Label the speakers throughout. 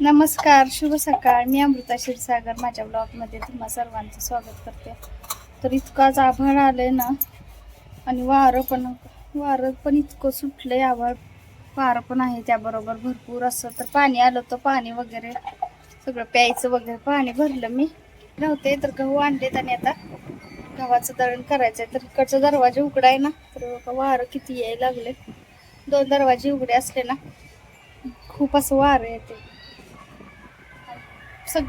Speaker 1: नमस्कार शुभ सकाळ. मी अमृता क्षीरसागर. माझ्या ब्लॉगमध्ये तुम्हा सर्वांचं स्वागत करते. तर इतकाच आभाळ आलं आहे ना? आणि वारं पण वारं पण इतकं सुटलं आहे आभाळ वारं पण आहे त्याबरोबर भरपूर असं. तर पाणी आलं तर पाणी वगैरे सगळं प्यायचं वगैरे. पाणी भरलं मी. नव्हते तर गहू आणलेत आणि आता गव्हाचं दळण करायचं आहे तर इकडचा दरवाजा उघडा आहे ना? तर वारं किती यायला लागले दोन दरवाजे उघडे असले ना? खूप असं वारं येते सग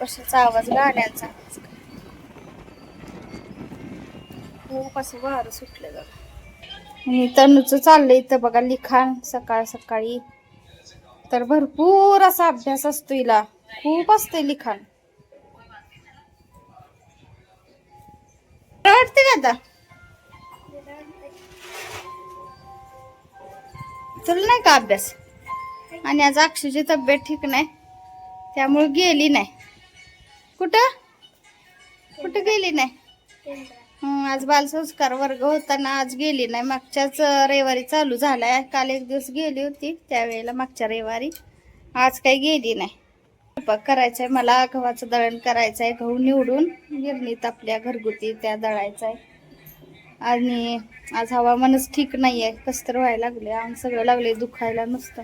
Speaker 1: कशाचा आवाज गाड्यांचा आवाज हो, खूप असं वारं सुटलं जात आणि तनुचं चाललंय इथं बघा लिखाण सकाळ सकाळी. तर भरपूर असा अभ्यास असतो हिला. खूप असते लिखाण. वाटते का आता? तुला नाही का अभ्यास? आणि आज अक्षयची तब्येत ठीक नाही. त्यामुळे गेली नाही. कुठं? कुठं गेली नाही? आज बालसंस्कार वर्ग होताना आज गेली नाही. मागच्याच रविवारी चालू झालाय. काल एक दिवस गेली होती. त्यावेळेला मागच्या रविवारी आज काही गेली नाही. स्वयंपाक आहे मला गव्हाचं दळण करायचंय. गहू निवडून गिरणीत आपल्या घरगुती त्या दळायचंय. आणि आज हवामानच ठीक नाही आहे कस्तर व्हायला लागले. आम सगळं लागले दुखायला नुसतं.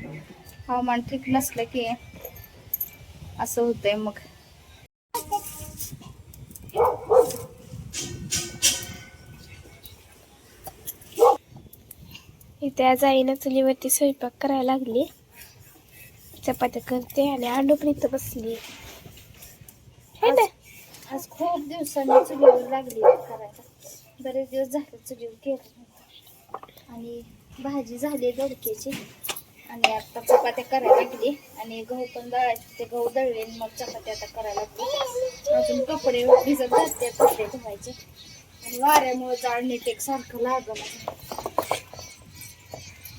Speaker 1: हवामान ठीक नसलं की असं होतंय मग.
Speaker 2: इथे आज आईनं चुलीवरती स्वयंपाक करायला लागली. चपात्या करते आणि अंडू पण इथं बसली. है ना?
Speaker 1: आज खूप दिवसांनी चुलीवर लागली करायला. बरेच दिवस झाले चुलीवर केलं. आणि भाजी झाली दोडक्याची आणि आता चपात्या करायला लागली. आणि गहू पण दळायचे ते गहू दळले आणि मग चपात्या आता करायला लागली. अजून कपडे भिजत घालते कपडे धुवायचे. आणि वाऱ्यामुळे जाळ नीट सारखं लागलं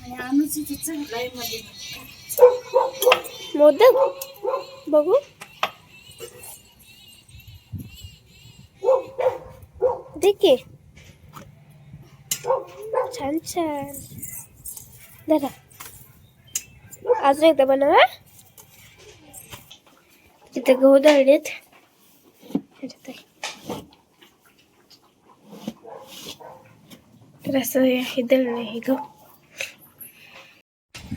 Speaker 1: आणि अनुची ती चढलायमध्ये
Speaker 2: मोदक बघू. देखील छान छान. धरा. अजून एकदा बनवा तिथे गहू दळलेत तर असं हे हे दळलं हे गहू.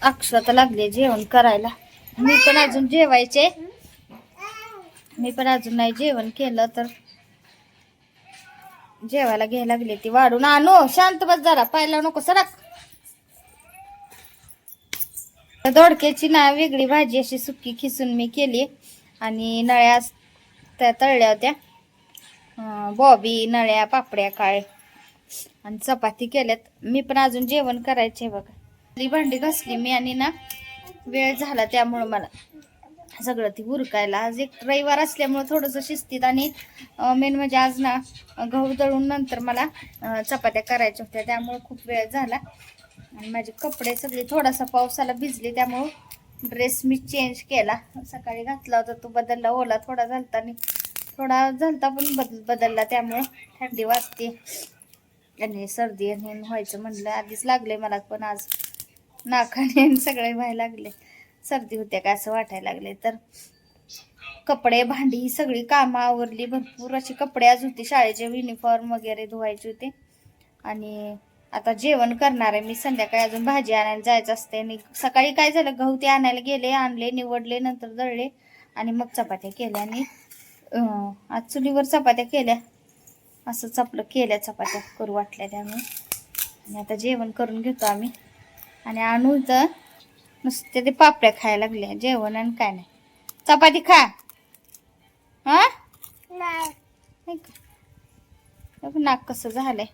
Speaker 1: अक्षता लागले जेवण करायला. मी पण अजून जेवायचे. मी पण अजून नाही जेवण केलं तर जेवायला घ्यायला लागले ती वाढून. आणू शांत बस जरा. पाहिला नको सरक. दोडक्याची ना वेगळी भाजी अशी सुकी खिसून मी केली. आणि नळ्या त्या तळल्या होत्या. बॉबी नळ्या पापड्या काळे आणि चपाती केल्यात. मी पण अजून जेवण करायचे बघा. ती भांडी घासली मी आणि ना वेळ झाला त्यामुळं मला सगळं ती उरकायला आज एक रविवार असल्यामुळं थोडंसं शिस्तीत आणि मेन म्हणजे आज ना गहू दळून नंतर मला चपात्या करायच्या होत्या. त्यामुळे खूप वेळ झाला. आणि माझे कपडे सगळे थोडासा पावसाला भिजले त्यामुळं ड्रेस मी चेंज केला. सकाळी घातला होता तो बदलला ओला थोडा झालता आणि थोडा झालता पण बदल बदलला त्यामुळं थंडी वाजते. आणि सर्दी आणि व्हायचं म्हणलं आधीच लागले मला पण आज नाकाने सगळे व्हायला लागले. सर्दी होत्या का असं वाटायला लागले तर कपडे भांडी ही सगळी कामं आवरली भरपूर. अशी कपडे आज होते शाळेचे युनिफॉर्म वगैरे धुवायचे होते. आणि आता जेवण करणार आहे. मी संध्याकाळी अजून भाजी आणायला जायचं असते आणि सकाळी काय झालं? गहू ते आणायला गेले आणले निवडले नंतर दळले आणि मग चपात्या केल्या आणि आज चुलीवर चपात्या केल्या. असंच आपलं केल्या चपात्या. करू वाटल्या त्यामुळे आणि आता जेवण करून घेतो आम्ही. आणि आणू तर नुसते ते पापड्या खायला लागल्या जेवण आणि काय नाही. चपाती खा. हा? नाक कसं झालंय.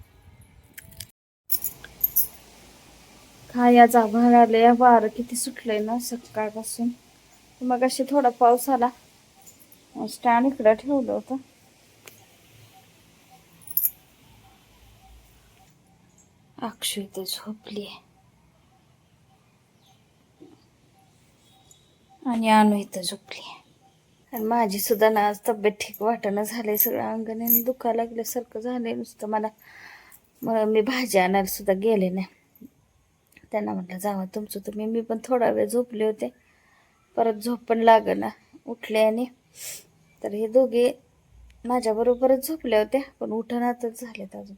Speaker 1: खायाचा भार आले वारं किती सुटलंय ना सकाळपासून. मग अशी थोडा पाऊस आला. स्टँड इकडं ठेवलं होतं. अक्षय तर झोपली आणि अनु इथं झोपली आणि माझी सुद्धा ना आज तब्येत ठीक वाटणं झालंय. सगळं अंगाने दुखायला लागल्यासारखं झालंय नुसतं मला. मला मी भाजी आणायला सुद्धा गेले नाही. त्यांना म्हटलं जावं तुमचं तुम्ही. मी पण थोडा वेळ झोपले होते. परत झोप पण लागना उठले आणि तर हे दोघे माझ्याबरोबरच झोपल्या होत्या पण उठणातच झालेत अजून.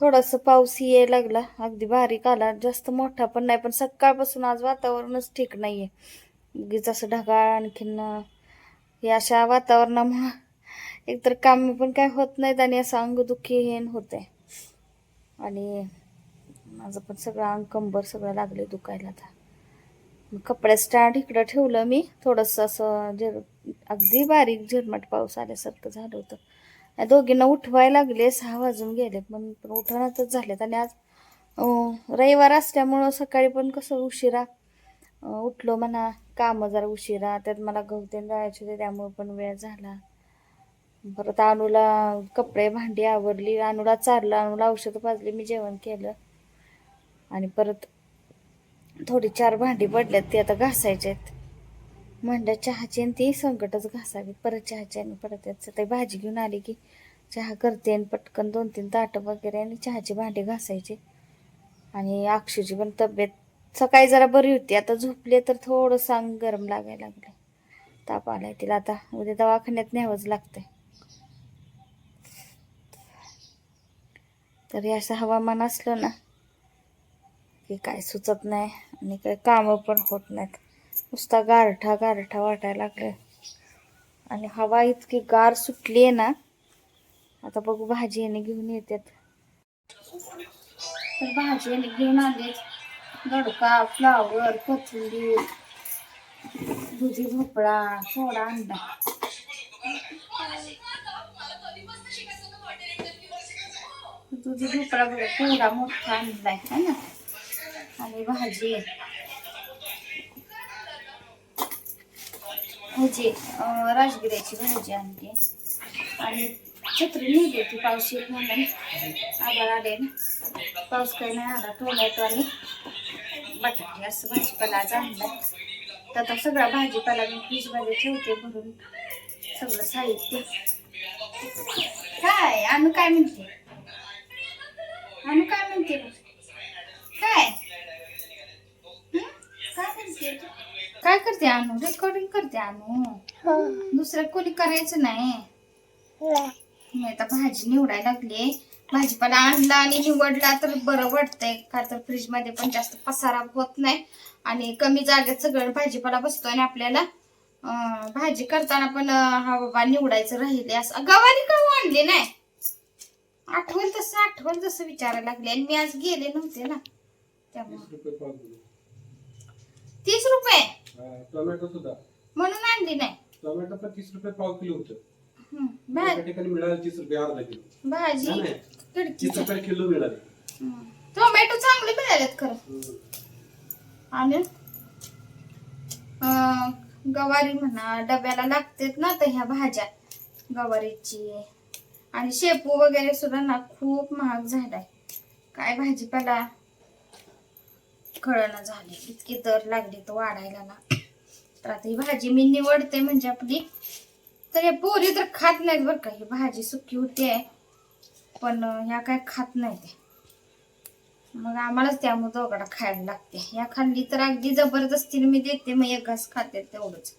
Speaker 1: थोडासा पाऊस यायला लागला. अगदी बारीक आला. जास्त मोठा पण नाही पण सकाळपासून आज वातावरणच ठीक नाही आहे उगीच असं ढगाळ आणखीन हे अशा वातावरणामुळं एकतर काम पण काय होत नाहीत आणि असं अंगदुखी हे होत आहे आणि माझं पण सगळं अंग कंबर सगळं लागले दुखायला आता. मग कपडे स्टँड इकडं ठेवलं मी. थोडंसं असं झिर अगदी बारीक झिरमट पाऊस आल्यासारखं झालं होतं. दोघींना उठवायला लागले सहा वाजून गेले पण पण उठवण्यातच झालेत. आणि आज रविवार असल्यामुळं सकाळी पण कसं उशिरा उठलो म्हणा. कामं जरा उशिरा. त्यात मला गवतेन जायचे होते त्यामुळे पण वेळ झाला. परत अनुला कपडे भांडी आवरली. अनुला चारलं. अनुला औषधं पाजली. मी जेवण केलं. आणि परत थोडी चार भांडी पडल्यात ती आता घासायचे आहेत म्हणलं चहाची आणि ती संकटच घासावी. परत चहाची आणि परत याचं. ते भाजी घेऊन आली की चहा करते आणि पटकन दोन तीन ताटं वगैरे आणि चहाची भांडी घासायची. आणि अक्षूची पण तब्येत सकाळी जरा बरी होती. आता झोपले तर थोडं अंग गरम लागायला लागलं. ताप आलाय तिला आता. उद्या दवाखान्यात न्यावंच लागतंय. तरी असं हवामान असलं ना की काय सुचत नाही आणि काय कामं पण होत नाहीत. नुसता गारठा गारठा वाटायला लागले आणि हवा इतकी गार सुटली आहे ना आता बघू भाजी याने घेऊन येतात तर भाजी याने घेऊन आले गडका फ्लावर कोथिंबीर दुधी भोपळा थोडा अंडा. दुधी भोपळा बघा थोडा मोठा आणलाय है ना? आणि भाजी. ह्याची राजगिऱ्याची भाजी आणते. आणि छत्री नेली होती पाऊस येत म्हणून. आभाळ आले. पाऊस काही नाही आला टोमॅटो आणि बटाटे असं भाजीपाला आज तर आता सगळा भाजीपाला मी फ्रीजमध्ये ठेवते भरून. सगळं साहित्य. काय? आम्ही काय म्हणते? आम्ही काय म्हणते? काय? काय करते अनु? रेकॉर्डिंग करते अनु. दुसरं कोणी करायचं नाही. मी आता भाजी निवडायला लागले भाजीपाला आणला आणि निवडला तर बरं वाटतंय. का तर फ्रीजमध्ये पण जास्त पसारा होत नाही. आणि कमी जागेत सगळं भाजीपाला बसतो आणि आपल्याला भाजी करताना पण हा बाबा निवडायचं राहिले असं. गवारी का आणली नाही? आठवण तसं आठवण तसं विचारायला लागले. आणि मी आज गेले नव्हते ना. त्यामुळे. तीस रुपये?
Speaker 3: हा, टोमॅटो सुद्धा.
Speaker 1: म्हणून आणली नाही.
Speaker 3: टोमॅटो पण तीस रुपये पाव किलो होतं.
Speaker 1: हं, भा-
Speaker 3: एका ठिकाणी मिळालं तीस रुपये अर्धा किलो.
Speaker 1: भाजी
Speaker 3: नाही, नाही.
Speaker 1: खिडकी
Speaker 3: तीस रुपये किलो मिळाले.
Speaker 1: टोमॅटो चांगले मिळालेत खरं.
Speaker 3: हम्म.
Speaker 1: आणि अं, गवारी म्हणा डब्याला लागतेत ना तर ह्या भाज्या. गवारीची. आणि शेपू वगैरे सुद्धा ना खूप महाग झालाय. काय भाजीपाला? कळना झाले. इतकी दर लागली तर वाढायला ना. तर आता ही भाजी मी निवडते म्हणजे आपली. तर या पोरी तर खात नाहीत बरं का. ही भाजी सुकी होते पण ह्या काय खात नाही ते मग आम्हालाच त्यामुळे दोघांना खायला लागते. या खाल्ली तर अगदी जबरदस्तीने मी देते. मग एक घास खाते तेवढंच.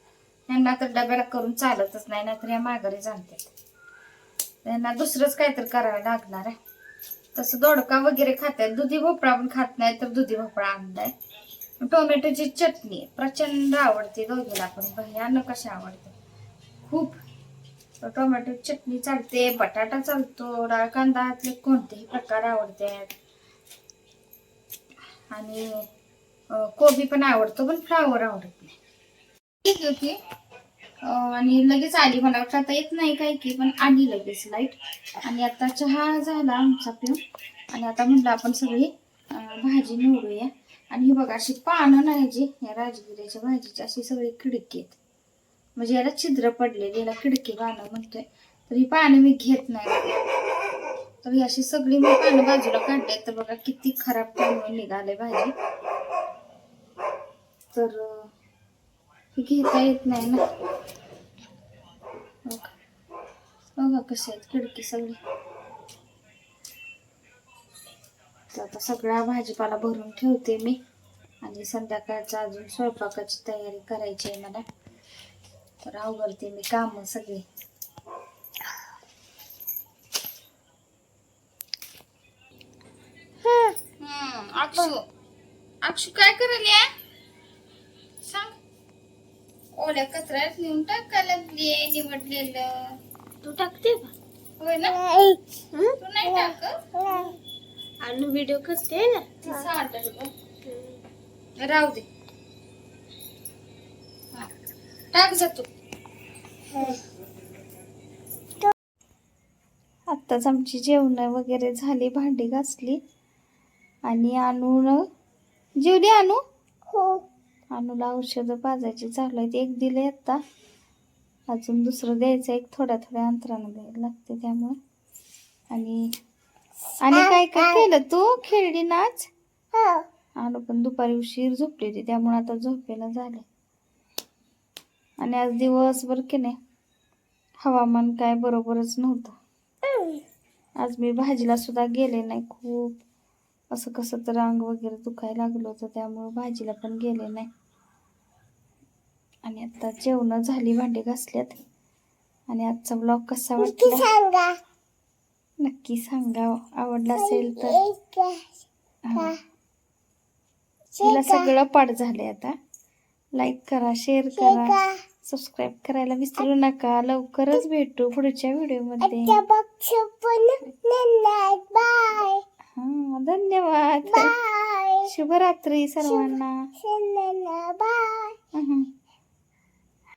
Speaker 1: यांना तर डब्याला करून चालतच नाही नाहीतर या माघारी जाणतात त्यांना दुसरंच काहीतरी करायला लागणार आहे. तसं दोडका वगैरे खातात दुधी भोपळा पण खात नाही तर दुधी भोपळा आणलाय. टोमॅटोची चटणी प्रचंड आवडते दोघीला पण. भयानक कशी आवडते. खूप. टोमॅटो चटणी चालते बटाटा चालतो डाळ कांदातले कोणतेही प्रकार आवडतात आणि कोबी पण आवडतो पण फ्लावर आवडत नाही. ठीक होती आणि लगेच आली मला. वाटतं आता येत नाही काय की पण आली लगेच लाइट आणि आता चहा झाला आमचा पिऊन. आणि आता म्हणलं आपण सगळी भाजी निवडूया. आणि ही बघा अशी पानं नाही जी या राजगिऱ्याच्या भाजीची अशी सगळी खिडकी आहेत म्हणजे याला छिद्र पडलेली याला खिडकी पानं म्हणतोय. तर ही पानं मी घेत नाही. तर ही अशी सगळी मी पानं बाजूला काढले. तर बघा किती खराब पानं निघाले भाजी. तर घेता येत नाही ना. हो बघा कसे आहेत खिडकी सगळी. तर आता सगळा भाजीपाला भरून ठेवते मी. आणि संध्याकाळचा अजून स्वयंपाकाची तयारी करायची आहे मला. तर आवडते मी कामं सगळी. अक्षू अक्षू काय करायला ओल्या कचऱ्यात नेऊन टाकायला लागली निवडलेलं.
Speaker 2: तू टाकते का?
Speaker 1: होय ना? तू नाही टाकत?
Speaker 2: आणि व्हिडिओ करते ना.
Speaker 1: ती बघ. राहू दे. हा. टाक जा तू. आत्ताच आमची जेवण वगैरे झाली भांडी घासली. आणि आणून जेवली आणू?
Speaker 2: हो.
Speaker 1: आणूला औषधं पाजायची चालू आहेत. एक दिले आता अजून दुसरं द्यायचं एक थोड्या थोड्या अंतरानं द्यायला लागते त्यामुळं. आणि आणि काय काय केलं तू? खेळली नाच आणू पण दुपारी उशीर झोपली होती त्यामुळे आता झोपेला झाले. आणि आज दिवसभर की नाही हवामान काय बरोबरच नव्हतं. आज मी भाजीला सुद्धा गेले नाही. खूप असं कसं तर अंग वगैरे दुखायला लागलं होतं त्यामुळे भाजीला पण गेले नाही. आणि आता जेवण झाली भांडी घासल्यात. आणि आजचा ब्लॉग कसा वाटला?
Speaker 2: सांगा.
Speaker 1: नक्की सांगा. आवडला असेल तर. हिला सगळं पाठ झालंय आता. लाईक करा शेअर करा. सबस्क्राईब करायला विसरू नका. लवकरच भेटू पुढच्या व्हिडिओमध्ये
Speaker 2: बाय
Speaker 1: हा धन्यवाद.
Speaker 2: बाय.
Speaker 1: शुभरात्री सर्वांना.
Speaker 2: बाय.